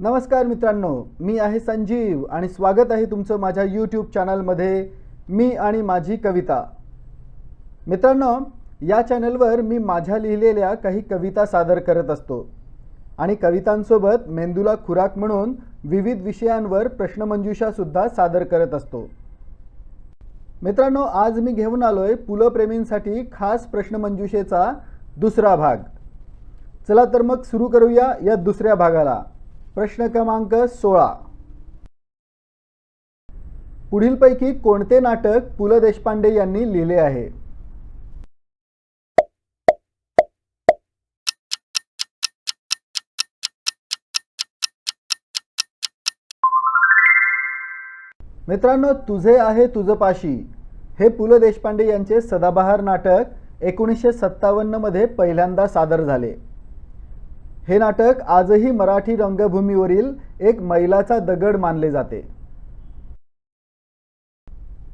नमस्कार मित्रांनो मी आहे संजीव आणि स्वागत आहे तुमचं माझ्या यूट्यूब चॅनलमध्ये मी आणि माझी कविता. मित्रांनो या चॅनलवर मी माझ्या लिहिलेल्या काही कविता सादर करत असतो आणि कवितांसोबत मेंदूला खुराक म्हणून विविध विषयांवर प्रश्नमंजुषासुद्धा सादर करत असतो. मित्रांनो आज मी घेऊन आलो आहे पुलप्रेमींसाठी खास प्रश्नमंजुषेचा दुसरा भाग. चला तर मग सुरू करूया या दुसऱ्या भागाला. प्रश्न क्रमांक सोळा. पुढीलपैकी कोणते नाटक पु ल देशपांडे यांनी लिहिले आहे? मित्रांनो तुझे आहे तुझं पाशी. हे पु ल देशपांडे यांचे सदाबहार नाटक एकोणीसशे सत्तावन्नमध्ये पहिल्यांदा सादर झाले. हे नाटक आजही मराठी रंगभूमीवरील एक मैलाचा दगड मानले जाते.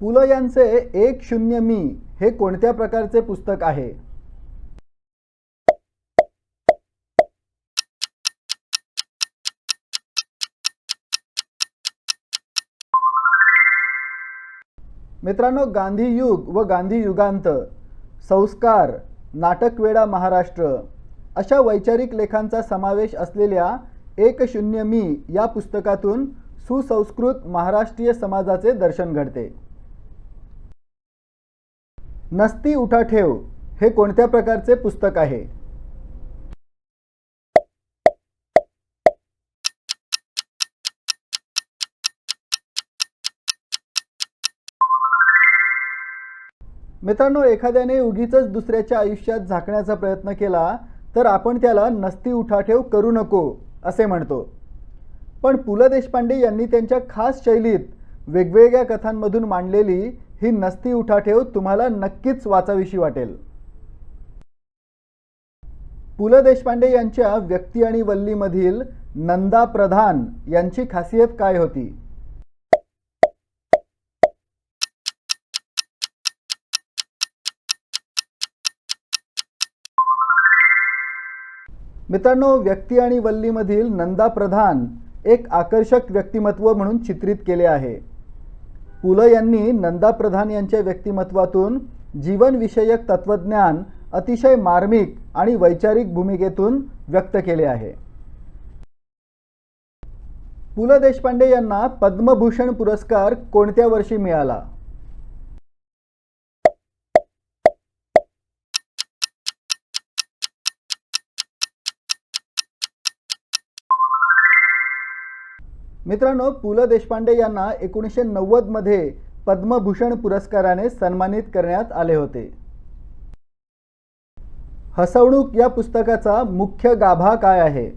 पुल यांचे एक शून्य मी हे कोणत्या प्रकारचे पुस्तक आहे? मित्रांनो गांधी युग व गांधी युगांत संस्कार नाटकवेडा महाराष्ट्र अशा वैचारिक लेखांचा समावेश असलेल्या एक शून्य मी या पुस्तकातून सुसंस्कृत महाराष्ट्रीय समाजाचे दर्शन घडते. नसती उठा ठेव हे कोणत्या प्रकारचे पुस्तक आहे? मित्रांनो एखाद्याने उगीच दुसऱ्याच्या आयुष्यात झाकण्याचा प्रयत्न केला तर आपण त्याला नसती उठाठेव करू नको असे म्हणतो. पण पु ल देशपांडे यांनी त्यांच्या खास शैलीत वेगवेगळ्या कथांमधून मांडलेली ही नसती उठाठेव तुम्हाला नक्कीच वाचावीशी वाटेल. पु ल देशपांडे यांच्या व्यक्ती आणि वल्लीमधील नंदा प्रधान यांची खासियत काय होती? मित्रांनो व्यक्ती आणि वल्लीमधील नंदा प्रधान एक आकर्षक व्यक्तिमत्व म्हणून चित्रित केले आहे. पु ल यांनी नंदा प्रधान यांच्या व्यक्तिमत्वातून जीवनविषयक तत्त्वज्ञान अतिशय मार्मिक आणि वैचारिक भूमिकेतून व्यक्त केले आहे. पु ल देशपांडे यांना पद्मभूषण पुरस्कार कोणत्या वर्षी मिळाला? मित्रांनो पु ल देशपांडे यांना एकोणीसशे नव्वदमध्ये पद्मभूषण पुरस्काराने सन्मानित करण्यात आले होते. हसवणूक या पुस्तकाचा मुख्य गाभा काय आहे?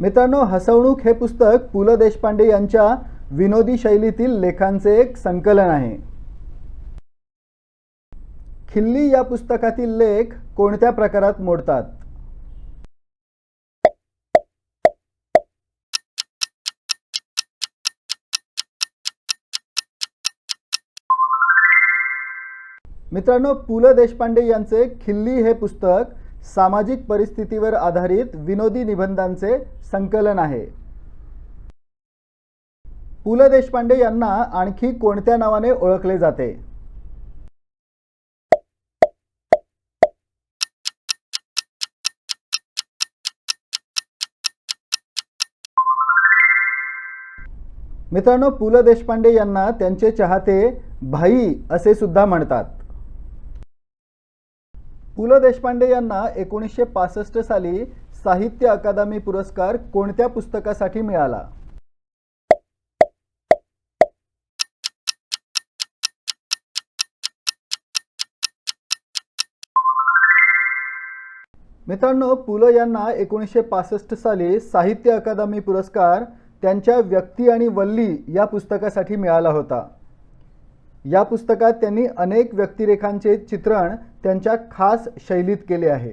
मित्रांनो हसवणूक हे पुस्तक पु ल देशपांडे यांच्या विनोदी शैलीतील लेखांचे एक संकलन आहे. खिल्ली या पुस्तकातील लेख कोणत्या प्रकारात मोडतात? मित्रांनो पु ल देशपांडे यांचे खिल्ली हे पुस्तक सामाजिक परिस्थितीवर आधारित विनोदी निबंधांचे संकलन आहे. पु ल देशपांडे यांना आणखी कोणत्या नावाने ओळखले जाते? मित्रांनो पु ल देशपांडे यांना त्यांचे चाहते भाई असे सुद्धा म्हणतात. पु ल देशपांडे यांना एकोणीसशे पासष्ट साली साहित्य अकादमी पुरस्कार कोणत्या पुस्तकासाठी मिळाला? मित्रांनो पु ल यांना एकोणीसशे पासष्ट साली साहित्य अकादमी पुरस्कार त्यांच्या व्यक्ती आणि वल्ली या पुस्तकासाठी मिळाला होता. या पुस्तकात त्यांनी अनेक व्यक्तिरेखांचे चित्रण त्यांच्या खास शैलीत केले आहे.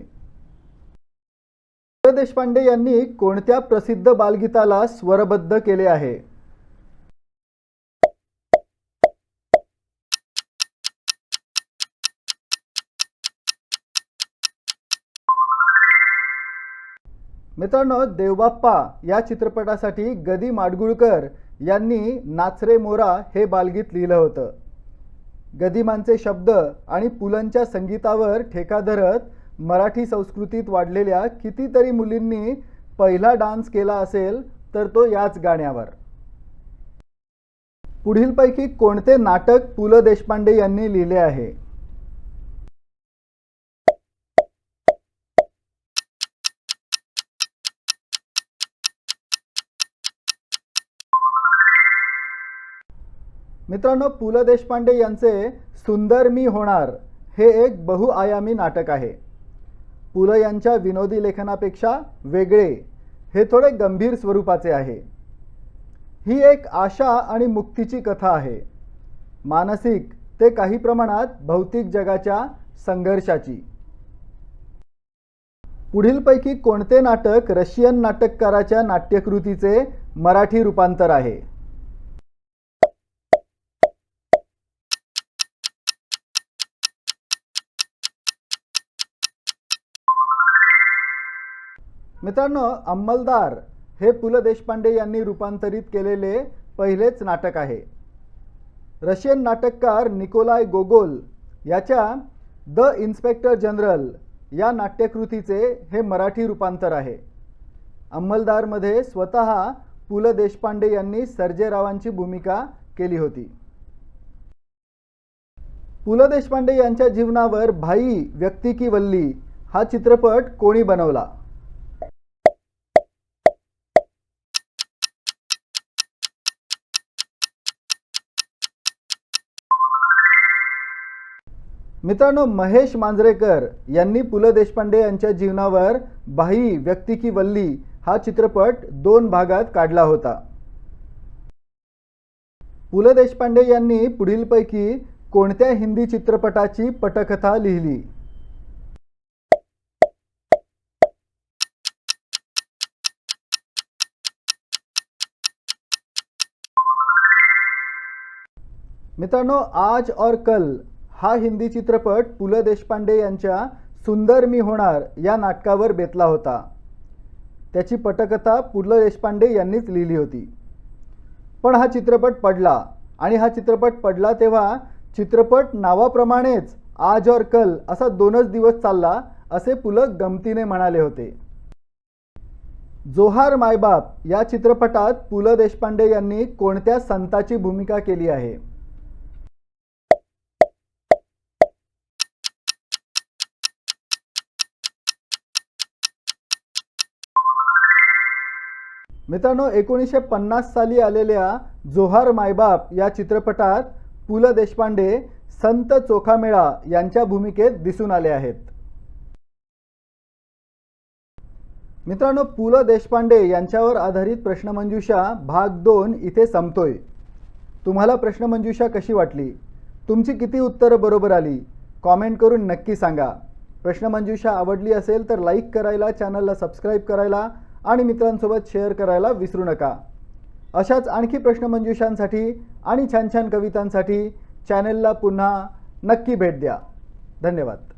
देशपांडे यांनी कोणत्या प्रसिद्ध बालगीताला स्वरबद्ध केले आहे? मित्रांनो देवबाप्पा या चित्रपटासाठी गदी माडगुळकर यांनी नाचरे मोरा हे बालगीत लिहिलं होतं. गदिमांचे शब्द आणि पुलंच्या संगीतावर ठेका धरत मराठी संस्कृतीत वाढलेल्या कितीतरी मुलींनी पहिला डान्स केला असेल तर तो याच गाण्यावर. पुढीलपैकी कोणते नाटक पु ल देशपांडे यांनी लिहिले आहे? मित्रांनो पु ल देशपांडे यांचे सुंदर मी होणार हे एक बहुआयामी नाटक आहे. पु ल यांच्या विनोदी लेखनापेक्षा वेगळे हे थोडे गंभीर स्वरूपाचे आहे. ही एक आशा आणि मुक्तीची कथा आहे. मानसिक ते काही प्रमाणात भौतिक जगाच्या संघर्षाची. पुढीलपैकी कोणते नाटक रशियन नाटककाराच्या नाट्यकृतीचे मराठी रूपांतर आहे? मित्रांनो अंमलदार हे पु ल देशपांडे यांनी रूपांतरित केलेले पहिलेच नाटक आहे. रशियन नाटककार निकोलाय गोगोल याच्या द इन्स्पेक्टर जनरल या नाट्यकृतीचे हे मराठी रूपांतर आहे. अंमलदारमध्ये स्वतः पु ल देशपांडे यांनी सर्जेरावांची भूमिका केली होती. पु ल देशपांडे यांच्या जीवनावर भाई व्यक्ती की वल्ली हा चित्रपट कोणी बनवला? मित्रांनो महेश मांजरेकर यांनी पु ल देशपांडे यांच्या जीवनावर भाई व्यक्ती की वल्ली हा चित्रपट दोन भागात काढला होता. पु ल देशपांडे यांनी पुढीलपैकी कोणत्या हिंदी चित्रपटाची पटकथा लिहिली? मित्रांनो आज और कल हा हिंदी चित्रपट पु ल देशपांडे यांच्या सुंदर मी होणार या नाटकावर बेतला होता. त्याची पटकथा पु ल देशपांडे यांनीच लिहिली होती. पण हा चित्रपट पडला आणि हा चित्रपट पडला तेव्हा चित्रपट नावाप्रमाणेच आज और कल असा दोनच दिवस चालला असे पुलक गमतीने म्हणाले होते. जोहार मायबाप या चित्रपटात पु ल देशपांडे यांनी कोणत्या संताची भूमिका केली आहे? मित्रांनो एकोणीसशे पन्नास साली आलेल्या जोहार मायबाप या चित्रपटात पु ल देशपांडे संत चोखामेळा यांच्या भूमिकेत दिसून आले आहेत. मित्रांनो पु ल देशपांडे यांच्यावर आधारित प्रश्नमंजुषा भाग दोन इथे संपतोय. तुम्हाला प्रश्नमंजुषा कशी वाटली? तुमची किती उत्तरं बरोबर आली? कॉमेंट करून नक्की सांगा. प्रश्नमंजुषा आवडली असेल तर लाईक करायला चॅनलला सबस्क्राईब करायला आणि मित्रांसोबत शेअर करायला विसरू नका. अशाच आणखी प्रश्नमंजुषांसाठी आणि छान छान कवितांसाठी चॅनेलला पुन्हा नक्की भेट द्या. धन्यवाद.